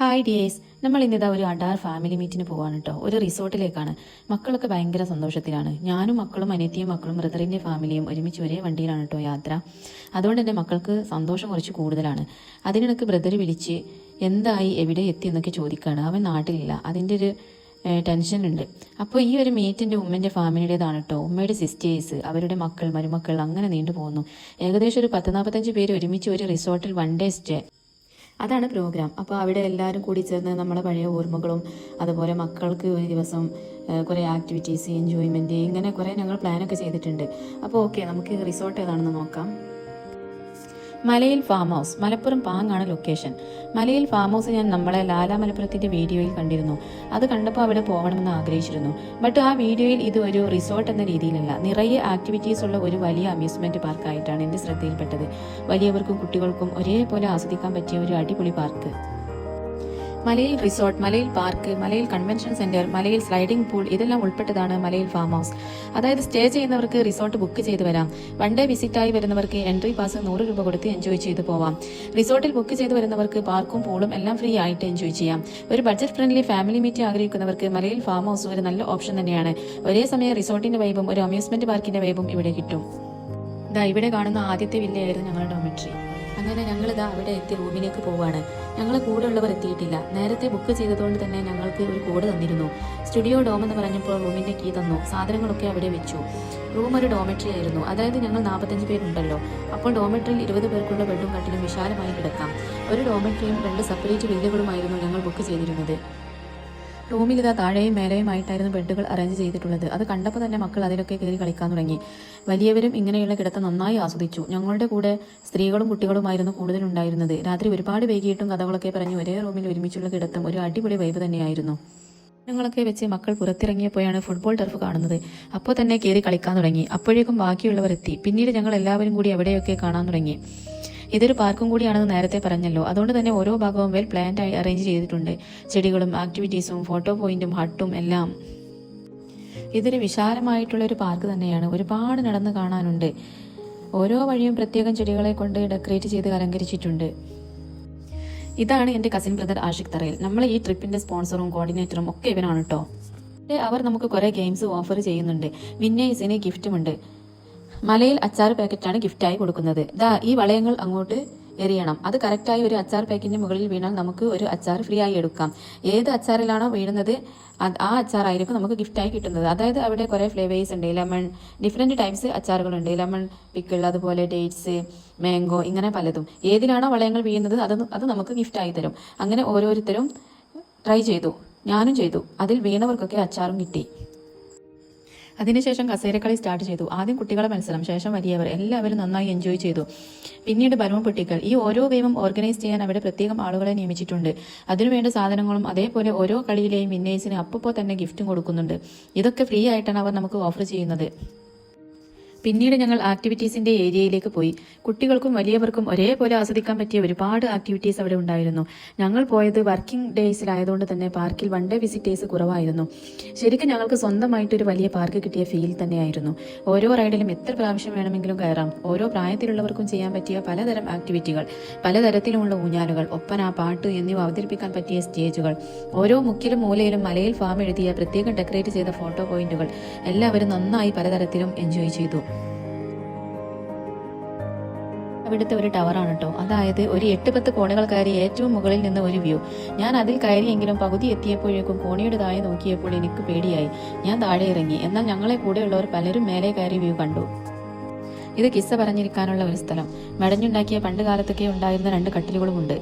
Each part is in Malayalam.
ഹായ് ഡിയേഴ്സ് നമ്മൾ ഇന്നിതാ ഒരു അഡാർ ഫാമിലി മീറ്റിന് പോവാണ് കേട്ടോ ഒരു റിസോർട്ടിലേക്കാണ്. മക്കളൊക്കെ ഭയങ്കര സന്തോഷത്തിലാണ്. ഞാനും മക്കളും അനിയത്തിയും മക്കളും ബ്രദറിന്റെ ഫാമിലിയും ഒരുമിച്ച് ഒരേ വണ്ടിയിലാണ് കേട്ടോ യാത്ര. അതുകൊണ്ട് എന്റെ മക്കൾക്ക് സന്തോഷം കുറച്ച് കൂടുതലാണ്. അതിനിടക്ക് ബ്രദർ വിളിച്ച് എന്തായി എവിടെ എത്തി എന്നൊക്കെ ചോദിക്കുകയാണ് അവൻ നാട്ടിലില്ല. അതിന്റെ ഒരു ടെൻഷൻ ഉണ്ട്. അപ്പോൾ ഈ ഒരു മീറ്റിന്റെ ഉമ്മന്റെ ഫാമിലിയുടേതാണ് കേട്ടോ ഉമ്മയുടെ സിസ്റ്റേഴ്സ് അവരുടെ മക്കൾ മരുമക്കൾ അങ്ങനെ നീണ്ടു പോകുന്നു ഏകദേശം ഒരു പത്ത് നാൽപ്പത്തഞ്ച് പേര് ഒരുമിച്ച് ഒരു റിസോർട്ടിൽ വൺ ഡേ സ്റ്റേ അതാണ് പ്രോഗ്രാം അപ്പോൾ അവിടെ എല്ലാവരും കൂടി ചേർന്ന് നമ്മളെ പഴയ ഓർമ്മകളും അതുപോലെ മക്കൾക്ക് ഒരു ദിവസം കുറേ ആക്ടിവിറ്റീസ് എൻജോയ്മെന്റ് ഇങ്ങനെ കുറേ ഞങ്ങൾ പ്ലാനൊക്കെ ചെയ്തിട്ടുണ്ട്. അപ്പോൾ ഓക്കെ നമുക്ക് റിസോർട്ട് ഏതാണെന്ന് നോക്കാം. മലയിൽ ഫാം ഹൗസ് മലപ്പുറം പാങ്ങാണ് ലൊക്കേഷൻ മലയിൽ ഫാം ഹൗസ് ഞാൻ നമ്മളെ ലാലാ മലപ്പുറത്തിന്റെ വീഡിയോയിൽ കണ്ടിരുന്നു. അത് കണ്ടപ്പോൾ അവിടെ പോകണമെന്ന് ആഗ്രഹിച്ചിരുന്നു. ബട്ട് ആ വീഡിയോയിൽ ഇത് ഒരു റിസോർട്ട് എന്ന രീതിയിലല്ല. നിറയെ ആക്ടിവിറ്റീസ് ഉള്ള ഒരു വലിയ അമ്യൂസ്മെന്റ് പാർക്കായിട്ടാണ് എന്റെ ശ്രദ്ധയിൽപ്പെട്ടത്. വലിയവർക്കും കുട്ടികൾക്കും ഒരേപോലെ ആസ്വദിക്കാൻ പറ്റിയ ഒരു അടിപൊളി പാർക്ക് മലയിൽ resort Malayil park Malayil convention centre Malayil sliding pool ഇതെല്ലാം ഉൾപ്പെട്ടതാണ് മലയിൽ ഫാം ഹൗസ്. അതായത് സ്റ്റേ ചെയ്യുന്നവർക്ക് റിസോർട്ട് ബുക്ക് ചെയ്ത് വരാം. വൺ ഡേ വിസിറ്റായി വരുന്നവർക്ക് എൻട്രി പാസ് നൂറ് രൂപ കൊടുത്ത് എൻജോയ് ചെയ്ത് പോവാം. റിസോർട്ടിൽ ബുക്ക് ചെയ്ത് വരുന്നവർക്ക് പാർക്കും പൂളും എല്ലാം ഫ്രീ ആയിട്ട് എൻജോയ് ചെയ്യാം. ഒരു ബഡ്ജറ്റ് ഫ്രണ്ട്ലി ഫാമിലി മീറ്റ് ആഗ്രഹിക്കുന്നവർക്ക് മലയിൽ ഫാം ഹൗസ് ഒരു നല്ല ഓപ്ഷൻ തന്നെയാണ്. ഒരേ സമയം റിസോർട്ടിന്റെ വൈബും ഒരു അമ്യൂസ്മെന്റ് പാർക്കിന്റെ വൈബും ഇവിടെ കിട്ടും. ഇതാ ഇവിടെ കാണുന്ന ആദ്യത്തെ വില്ലയായിരുന്നു ഞങ്ങളുടെ ഡോമിട്രി അങ്ങനെ ഞങ്ങളിതാ അവിടെ എത്തി റൂമിലേക്ക് പോവാണ്. ഞങ്ങൾ കൂടെ ഉള്ളവർ എത്തിയിട്ടില്ല. നേരത്തെ ബുക്ക് ചെയ്തതുകൊണ്ട് തന്നെ ഞങ്ങൾക്ക് ഒരു കോഡ് തന്നിരുന്നു. സ്റ്റുഡിയോ ഡോം എന്ന് പറഞ്ഞപ്പോൾ റൂമിന്റെ കീ തന്നു. സാധനങ്ങളൊക്കെ അവിടെ വെച്ചു. റൂം ഒരു ഡോമെട്രി ആയിരുന്നു. അതായത് ഞങ്ങൾ നാൽപ്പത്തഞ്ച് പേരുണ്ടല്ലോ. അപ്പോൾ ഡോമെട്രിയിൽ ഇരുപത് പേർക്കുള്ള ബെഡും കട്ടിലും വിശാലമായി കിടക്കാം. ഒരു ഡോമെട്രിയും രണ്ട് സെപ്പറേറ്റ് വില്ലുകളുമായിരുന്നു ഞങ്ങൾ ബുക്ക് ചെയ്തിരുന്നത്. റൂമിൽ ഇതാ താഴെയും മേലെയുമായിട്ടായിരുന്നു ബെഡുകൾ അറേഞ്ച് ചെയ്തിട്ടുള്ളത്. അത് കണ്ടപ്പോൾ തന്നെ മക്കൾ അതിലൊക്കെ കയറി കളിക്കാൻ തുടങ്ങി. വലിയവരും ഇങ്ങനെയുള്ള കിടത്ത നന്നായി ആസ്വദിച്ചു. ഞങ്ങളുടെ കൂടെ സ്ത്രീകളും കുട്ടികളുമായിരുന്നു കൂടുതലുണ്ടായിരുന്നത് രാത്രി ഒരുപാട് വൈകിയിട്ടും കഥകളൊക്കെ പറഞ്ഞ് ഒരേ റൂമിൽ ഒരുമിച്ചുള്ള കിടത്തം ഒരു അടിപൊളി വൈബ് തന്നെയായിരുന്നു. ഞങ്ങളൊക്കെ വെച്ച് മക്കൾ പുറത്തിറങ്ങിയപ്പോഴാണ് ഫുട്ബോൾ ടർഫ് കാണുന്നത്. അപ്പോൾ തന്നെ കയറി കളിക്കാൻ തുടങ്ങി. അപ്പോഴേക്കും ബാക്കിയുള്ളവർ എത്തി. പിന്നീട് ഞങ്ങൾ എല്ലാവരും കൂടി എവിടെയൊക്കെ കാണാൻ തുടങ്ങി. ഇതൊരു പാർക്കും കൂടിയാണെന്ന് നേരത്തെ പറഞ്ഞല്ലോ. അതുകൊണ്ട് തന്നെ ഓരോ ഭാഗവും വെൽ പ്ലാൻഡ് ആയി അറേഞ്ച് ചെയ്തിട്ടുണ്ട്. ചെടികളും ആക്ടിവിറ്റീസും ഫോട്ടോ പോയിന്റും ഹട്ടും എല്ലാം. ഇതൊരു വിശാലമായിട്ടുള്ള ഒരു പാർക്ക് തന്നെയാണ്. ഒരുപാട് നടന്ന് കാണാനുണ്ട്. ഓരോ വഴിയും പ്രത്യേകം ചെടികളെ കൊണ്ട് ഡെക്കറേറ്റ് ചെയ്ത് അലങ്കരിച്ചിട്ടുണ്ട്. ഇതാണ് എന്റെ കസിൻ ബ്രദർ ആഷിക് തറയിൽ. നമ്മൾ ഈ ട്രിപ്പിന്റെ സ്പോൺസറും കോർഡിനേറ്ററും ഒക്കെ ഇവനാണ് കേട്ടോ അവർ നമുക്ക് കുറേ ഗെയിംസ് ഓഫർ ചെയ്യുന്നുണ്ട്. വിന്നേഴ്സിന് ഗിഫ്റ്റുമുണ്ട് മലയിൽ അച്ചാർ പാക്കറ്റാണ് ഗിഫ്റ്റായി കൊടുക്കുന്നത്. ദാ ഈ വളയങ്ങൾ അങ്ങോട്ട് എറിയണം. അത് കറക്റ്റായി ഒരു അച്ചാർ പാക്കിന്റെ മുകളിൽ വീണാൽ നമുക്ക് ഒരു അച്ചാർ ഫ്രീ ആയി എടുക്കാം. ഏത് അച്ചാറിലാണോ വീഴുന്നത് ആ അച്ചാറായിരിക്കും നമുക്ക് ഗിഫ്റ്റായി കിട്ടുന്നത്. അതായത് അവിടെ കുറേ ഫ്ലേവേഴ്സ് ഉണ്ട്. ലെമൺ ഡിഫറെന്റ് ടൈപ്സ് അച്ചാറുകളുണ്ട്. ലെമൺ പിക്കിൾ അതുപോലെ ഡേറ്റ്സ് മാംഗോ ഇങ്ങനെ പലതും. ഏതിലാണോ വളയങ്ങൾ വീഴുന്നത് അത് അത് നമുക്ക് ഗിഫ്റ്റായി തരും. അങ്ങനെ ഓരോരുത്തരും ട്രൈ ചെയ്തു. ഞാനും ചെയ്തു. അതിൽ വീണവർക്കൊക്കെ അച്ചാറും കിട്ടി. അതിനുശേഷം കസേരക്കളി സ്റ്റാർട്ട് ചെയ്തു. ആദ്യം കുട്ടികളെ മത്സരം ശേഷം വലിയവർ. എല്ലാവരും നന്നായി എൻജോയ് ചെയ്തു. പിന്നീട് ബലൂൺ പൊട്ടിക്കൽ. ഈ ഓരോ ഗെയിമും ഓർഗനൈസ് ചെയ്യാൻ അവിടെ പ്രത്യേകം ആളുകളെ നിയമിച്ചിട്ടുണ്ട്. അതിനുവേണ്ട സാധനങ്ങളും അതേപോലെ ഓരോ കളിയിലെയും വിന്നേഴ്സിന് അപ്പോൾ തന്നെ ഗിഫ്റ്റും കൊടുക്കുന്നുണ്ട്. ഇതൊക്കെ ഫ്രീ ആയിട്ടാണ് അവർ നമുക്ക് ഓഫർ ചെയ്യുന്നത്. പിന്നീട് ഞങ്ങൾ ആക്ടിവിറ്റീസിന്റെ ഏരിയയിലേക്ക് പോയി. കുട്ടികൾക്കും വലിയവർക്കും ഒരേപോലെ ആസ്വദിക്കാൻ പറ്റിയ ഒരുപാട് ആക്ടിവിറ്റീസ് അവിടെ ഉണ്ടായിരുന്നു. ഞങ്ങൾ പോയത് വർക്കിംഗ് ഡേയ്സിലായതുകൊണ്ട് തന്നെ പാർക്കിൽ വൺ ഡേ വിസിറ്റേഴ്സ് കുറവായിരുന്നു. ശരിക്കും ഞങ്ങൾക്ക് സ്വന്തമായിട്ട് ഒരു വലിയ പാർക്ക് കിട്ടിയ ഫീൽ തന്നെയായിരുന്നു. ഓരോ റൈഡിലും എത്ര പ്രാവശ്യം വേണമെങ്കിലും കയറാം. ഓരോ പ്രായത്തിലുള്ളവർക്കും ചെയ്യാൻ പറ്റിയ പലതരം ആക്ടിവിറ്റികൾ പലതരത്തിലുമുള്ള ഊഞ്ഞാലുകൾ ഒപ്പന പാട്ട് എന്നിവ അവതരിപ്പിക്കാൻ പറ്റിയ സ്റ്റേജുകൾ ഓരോ മുക്കിലും മൂലയിലും മലയിൽ ഫാം എഴുതിയ പ്രത്യേകം ഡെക്കറേറ്റ് ചെയ്ത ഫോട്ടോ പോയിന്റുകൾ എല്ലാവരും നന്നായി പലതരത്തിലും എൻജോയ് ചെയ്തു. അവിടുത്തെ ഒരു ടവറാണ് കേട്ടോ അതായത് ഒരു എട്ട് പത്ത് കോണുകൾ കയറി ഏറ്റവും മുകളിൽ നിന്ന് ഒരു വ്യൂ ഞാൻ അതിൽ കയറിയെങ്കിലും പകുതി എത്തിയപ്പോഴേക്കും കോണിയുടെ താഴെ നോക്കിയപ്പോൾ എനിക്ക് പേടിയായി. ഞാൻ താഴെ ഇറങ്ങി. എന്നാൽ ഞങ്ങളെ കൂടെയുള്ളവർ പലരും മേലെ കയറി വ്യൂ കണ്ടു. ഇത് കിസ്സ പറഞ്ഞിരിക്കാനുള്ള ഒരു സ്ഥലം. മെടഞ്ഞുണ്ടാക്കിയ പണ്ട് കാലത്തൊക്കെ ഉണ്ടായിരുന്ന രണ്ട് കട്ടിലുകളുമുണ്ട്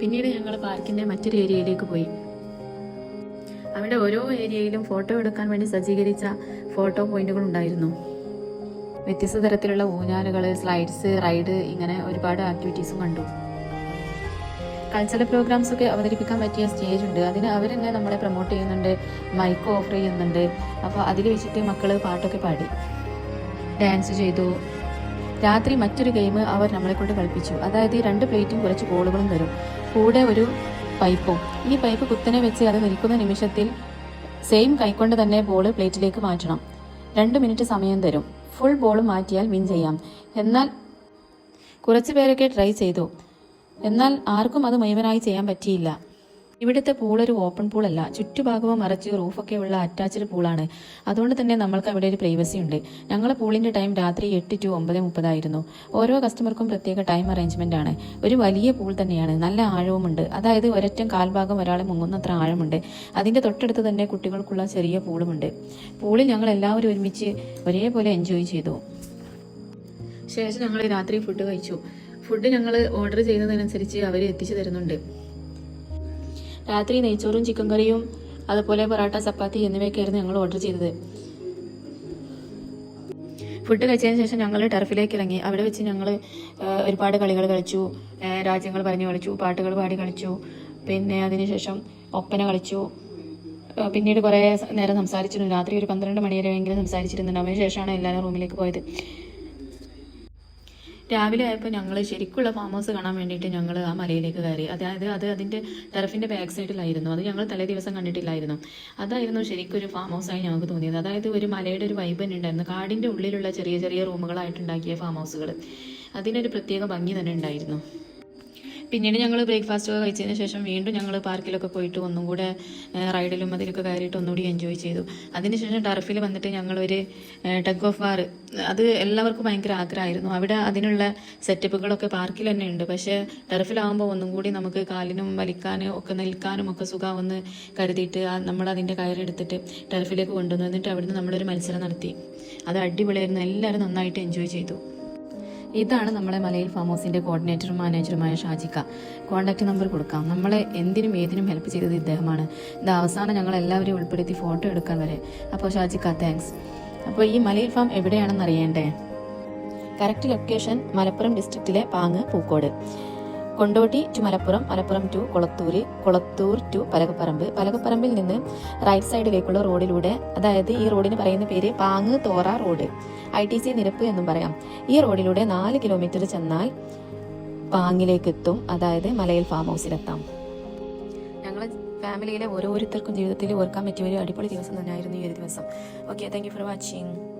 പിന്നീട് ഞങ്ങൾ പാർക്കിന്റെ മറ്റൊരു ഏരിയയിലേക്ക് പോയി. അവിടെ ഓരോ ഏരിയയിലും ഫോട്ടോ എടുക്കാൻ വേണ്ടി സജ്ജീകരിച്ച ഫോട്ടോ പോയിന്റുകൾ ഉണ്ടായിരുന്നു. വ്യത്യസ്ത തരത്തിലുള്ള ഊഞ്ഞാലുകൾ സ്ലൈഡ്സ് റൈഡ് ഇങ്ങനെ ഒരുപാട് ആക്ടിവിറ്റീസും കണ്ടു. കൾച്ചറൽ പ്രോഗ്രാംസ് ഒക്കെ അവതരിപ്പിക്കാൻ പറ്റിയ സ്റ്റേജ് ഉണ്ട്. അതിന് അവരെന്നെ നമ്മളെ പ്രൊമോട്ട് ചെയ്യുന്നുണ്ട് മൈക്ക് ഓഫർ ചെയ്യുന്നുണ്ട്. അപ്പോൾ അതിൽ വെച്ചിട്ട് മക്കൾ പാട്ടൊക്കെ പാടി. ഡാൻസ് ചെയ്തു. രാത്രി മറ്റൊരു ഗെയിം അവർ നമ്മളെ കൊണ്ട് കളിപ്പിച്ചു. അതായത് രണ്ട് പ്ലേറ്റും കുറച്ച് ബോളുകളും തരും. കൂടെ ഒരു പൈപ്പും. ഈ പൈപ്പ് കുത്തനെ വെച്ച് അത് നിൽക്കുന്ന നിമിഷത്തിൽ സെയിം കൈക്കൊണ്ട് തന്നെ ബോൾ പ്ലേറ്റിലേക്ക് മാറ്റണം. രണ്ട് മിനിറ്റ് സമയം തരും. ഫുൾ ബോൾ മാറ്റിയാൽ വിൻ ചെയ്യാം. എന്നാൽ കുറച്ച് പേരൊക്കെ ട്രൈ ചെയ്തു. എന്നാൽ ആർക്കും അത് മുഴുവനായി ചെയ്യാൻ പറ്റിയില്ല. ഇവിടുത്തെ പൂൾ ഒരു ഓപ്പൺ പൂളല്ല ചുറ്റുഭാഗവും മറച്ച് റൂഫൊക്കെ ഉള്ള അറ്റാച്ച്ഡ് പൂളാണ് അതുകൊണ്ട് തന്നെ നമ്മൾക്ക് അവിടെ ഒരു പ്രൈവസി ഉണ്ട്. ഞങ്ങളെ പൂളിന്റെ ടൈം രാത്രി എട്ട് ടു ഒമ്പത് മുപ്പതായിരുന്നു ഓരോ കസ്റ്റമർക്കും പ്രത്യേക ടൈം അറേഞ്ച്മെന്റ് ആണ്. ഒരു വലിയ പൂൾ തന്നെയാണ്. നല്ല ആഴവുമുണ്ട്. അതായത് ഒരറ്റം കാൽഭാഗം ഒരാളെ മുങ്ങുന്നത്ര ആഴമുണ്ട്. അതിന്റെ തൊട്ടടുത്ത് തന്നെ കുട്ടികൾക്കുള്ള ചെറിയ പൂളുമുണ്ട് പൂളിൽ ഞങ്ങൾ എല്ലാവരും ഒരുമിച്ച് ഒരേപോലെ എൻജോയ് ചെയ്തു. ശേഷം ഞങ്ങൾ രാത്രി ഫുഡ് കഴിച്ചു. ഫുഡ് ഞങ്ങൾ ഓർഡർ ചെയ്യുന്നതിനനുസരിച്ച് അവർ എത്തിച്ചു തരുന്നുണ്ട്. രാത്രി നെയ്ച്ചോറും ചിക്കൻ കറിയും അതുപോലെ പൊറാട്ട ചപ്പാത്തി എന്നിവയൊക്കെയായിരുന്നു ഞങ്ങൾ ഓർഡർ ചെയ്തത്. ഫുഡ് കഴിച്ചതിന് ശേഷം ഞങ്ങൾ ടർഫിലേക്ക് ഇറങ്ങി. അവിടെ വെച്ച് ഞങ്ങൾ ഒരുപാട് കളികൾ കളിച്ചു. രാജ്യങ്ങൾ പറഞ്ഞു കളിച്ചു പാട്ടുകൾ പാടി കളിച്ചു. പിന്നെ അതിനുശേഷം ഒപ്പന കളിച്ചു. പിന്നീട് കുറേ നേരം സംസാരിച്ചിരുന്നു. രാത്രി ഒരു പന്ത്രണ്ട് മണി വരെയെങ്കിലും സംസാരിച്ചിരുന്നുണ്ട് അതിനുശേഷമാണ് എല്ലാവരും റൂമിലേക്ക് പോയത്. രാവിലെ ആയപ്പോൾ ഞങ്ങൾ ശരിക്കുള്ള ഫാം ഹൗസ് കാണാൻ വേണ്ടിയിട്ട് ഞങ്ങൾ ആ മലയിലേക്ക് കയറി. അതായത് അത് അതിന്റെ ടെറഫിന്റെ ബാക്ക് സൈഡിലായിരുന്നു അത് ഞങ്ങൾ തലേ ദിവസം കണ്ടിട്ടില്ലായിരുന്നു. അതായിരുന്നു ശരിക്കും ഒരു ഫാം ഹൗസായി ഞങ്ങൾക്ക് തോന്നിയത്. അതായത് ഒരു മലയുടെ ഒരു വൈബ് തന്നെ ഉണ്ടായിരുന്നു. കാടിന്റെ ഉള്ളിലുള്ള ചെറിയ ചെറിയ റൂമുകളായിട്ടുണ്ടാക്കിയ ഫാം ഹൗസുകൾ അതിനൊരു പ്രത്യേക ഭംഗി തന്നെ ഉണ്ടായിരുന്നു. പിന്നീട് ഞങ്ങൾ ബ്രേക്ക്ഫാസ്റ്റ് ഒക്കെ കഴിച്ചതിന് ശേഷം വീണ്ടും ഞങ്ങൾ പാർക്കിലൊക്കെ പോയിട്ട് ഒന്നും കൂടെ റൈഡിലും അതിലൊക്കെ കയറിയിട്ട് ഒന്നുകൂടി എൻജോയ് ചെയ്തു. അതിനുശേഷം ടർഫിൽ വന്നിട്ട് ഞങ്ങളൊരു ടഗ് ഓഫ് വാർ അത് എല്ലാവർക്കും ഭയങ്കര ആഗ്രഹമായിരുന്നു. അവിടെ അതിനുള്ള സെറ്റപ്പുകളൊക്കെ പാർക്കിൽ തന്നെ ഉണ്ട്. പക്ഷേ ടർഫിലാവുമ്പോൾ ഒന്നും കൂടി നമുക്ക് കാലിനും വലിക്കാനും ഒക്കെ നിൽക്കാനും ഒക്കെ സുഖമാവെന്ന് കരുതിയിട്ട് നമ്മൾ അതിന്റെ കയറെടുത്തിട്ട് ടർഫിലേക്ക് കൊണ്ടുവന്നു. എന്നിട്ട് അവിടുന്ന് നമ്മളൊരു മത്സരം നടത്തി. അത് അടിപൊളിയായിരുന്നു. എല്ലാവരും നന്നായിട്ട് എൻജോയ് ചെയ്തു. ഇതാണ് നമ്മളെ മലയിൽ ഫാം ഹൗസിന്റെ കോർഡിനേറ്ററും മാനേജറുമായ ഷാജിക്ക. കോൺടാക്ട് നമ്പർ കൊടുക്കാം. നമ്മളെ എന്തിനും ഏതിനും ഹെൽപ്പ് ചെയ്തത് ഇദ്ദേഹമാണ്. ഇത് അവസാനം ഞങ്ങൾ എല്ലാവരെയും ഉൾപ്പെടുത്തി ഫോട്ടോ എടുക്കാൻ വരെ. അപ്പോൾ ഷാജിക്ക താങ്ക്സ് അപ്പോൾ ഈ മലയിൽ ഫാം എവിടെയാണെന്ന് അറിയണ്ടേ? Correct location Malappuram ഡിസ്ട്രിക്റ്റിലെ Pang Pookode. Kondotty to Malappuram Malappuram to Kolathur Kolathur to Palakapparamba. പലകപ്പറമ്പിൽ നിന്ന് റൈറ്റ് സൈഡിലേക്കുള്ള റോഡിലൂടെ അതായത് ഈ റോഡിന് പറയുന്ന പേര് Pang Thora road I T C Nirappu എന്നും പറയാം. ഈ റോഡിലൂടെ നാല് കിലോമീറ്റർ ചെന്നാൽ പാങ്ങിലേക്ക് എത്തും അതായത് മലയിൽ ഫാം ഹൗസിലെത്താം ഞങ്ങൾ ഫാമിലിയിലെ ഓരോരുത്തർക്കും ജീവിതത്തിൽ ഓർക്കാൻ പറ്റിയ ഒരു അടിപൊളി ദിവസം തന്നെയായിരുന്നു ഈ ഒരു ദിവസം. Okay thank you for watching